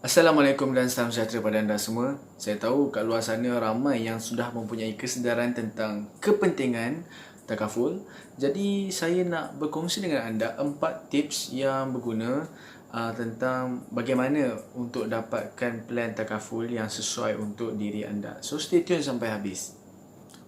Assalamualaikum dan salam sejahtera pada anda semua. Saya tahu kat luar sana ramai yang sudah mempunyai kesedaran tentang kepentingan takaful. Jadi saya nak berkongsi dengan anda empat tips yang berguna uh, tentang bagaimana untuk dapatkan plan takaful yang sesuai untuk diri anda. So stay tune sampai habis.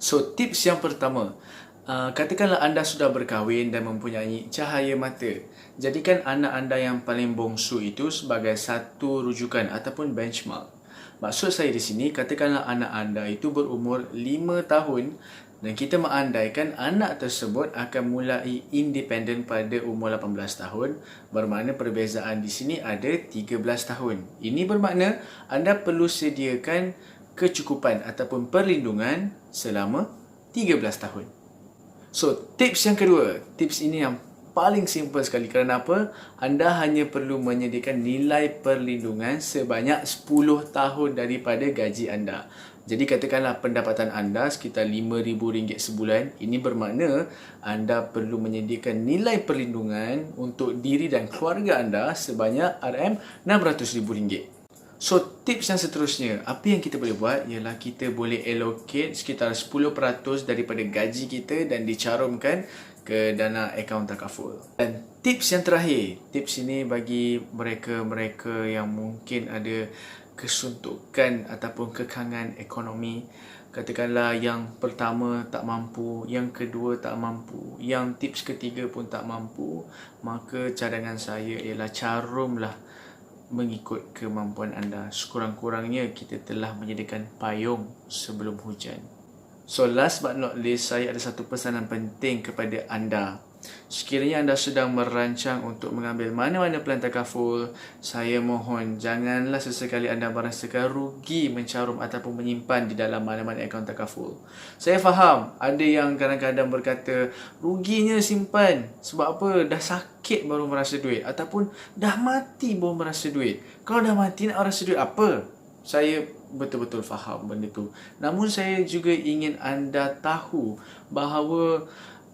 So tips yang pertama, Uh, katakanlah anda sudah berkahwin dan mempunyai cahaya mata. Jadikan anak anda yang paling bongsu itu sebagai satu rujukan ataupun benchmark. Maksud saya di sini, katakanlah anak anda itu berumur 5 tahun dan kita mengandaikan anak tersebut akan mulai independen pada umur 18 tahun bermakna perbezaan di sini ada 13 tahun. Ini bermakna anda perlu sediakan kecukupan ataupun perlindungan selama 13 tahun. So, tips yang kedua. Tips ini yang paling simple sekali. Kerana apa? Anda hanya perlu menyediakan nilai perlindungan sebanyak 10 tahun daripada gaji anda. Jadi katakanlah pendapatan anda sekitar RM5,000 sebulan. Ini bermakna anda perlu menyediakan nilai perlindungan untuk diri dan keluarga anda sebanyak RM600,000. So tips yang seterusnya, apa yang kita boleh buat ialah kita boleh allocate sekitar 10% daripada gaji kita dan dicarumkan ke dana akaun takaful. Dan tips yang terakhir, tips ini bagi mereka-mereka yang mungkin ada kesuntukan ataupun kekangan ekonomi. Katakanlah yang pertama tak mampu, yang kedua tak mampu, yang tips ketiga pun tak mampu, maka cadangan saya ialah carumlah mengikut kemampuan anda. Sekurang-kurangnya kita telah menyediakan payung sebelum hujan. So last but not least, saya ada satu pesanan penting kepada anda. Sekiranya anda sedang merancang untuk mengambil mana-mana plan takaful, saya mohon janganlah sesekali anda merasakan rugi mencarum ataupun menyimpan di dalam mana-mana akaun takaful. Saya faham ada yang kadang-kadang berkata ruginya simpan sebab apa dah sakit baru merasa duit ataupun dah mati baru merasa duit. Kalau dah mati nak merasa duit apa? Saya betul-betul faham benda tu. Namun saya juga ingin anda tahu bahawa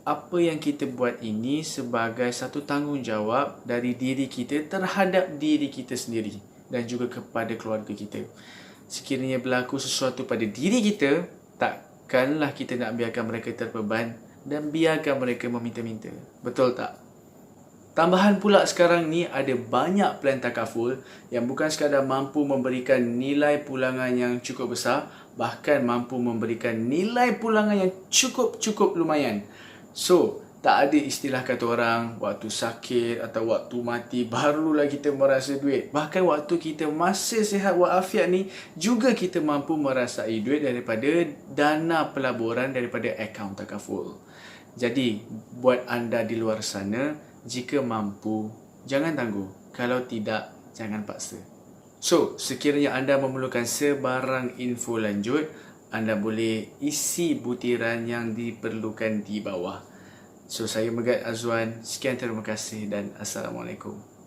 apa yang kita buat ini sebagai satu tanggungjawab dari diri kita terhadap diri kita sendiri dan juga kepada keluarga kita. Sekiranya berlaku sesuatu pada diri kita, takkanlah kita nak biarkan mereka terbeban dan biarkan mereka meminta-minta. Betul tak? Tambahan pula sekarang ni ada banyak plan takaful yang bukan sekadar mampu memberikan nilai pulangan yang cukup besar, bahkan mampu memberikan nilai pulangan yang cukup-cukup lumayan. So, tak ada istilah kata orang waktu sakit atau waktu mati barulah kita merasa duit. Bahkan waktu kita masih sihat walafiat ni juga kita mampu merasai duit daripada dana pelaburan daripada akaun takaful. Jadi, buat anda di luar sana, jika mampu, jangan tangguh. Kalau tidak, jangan paksa. So, sekiranya anda memerlukan sebarang info lanjut, anda boleh isi butiran yang diperlukan di bawah. So saya Megat Azwan, sekian terima kasih dan Assalamualaikum.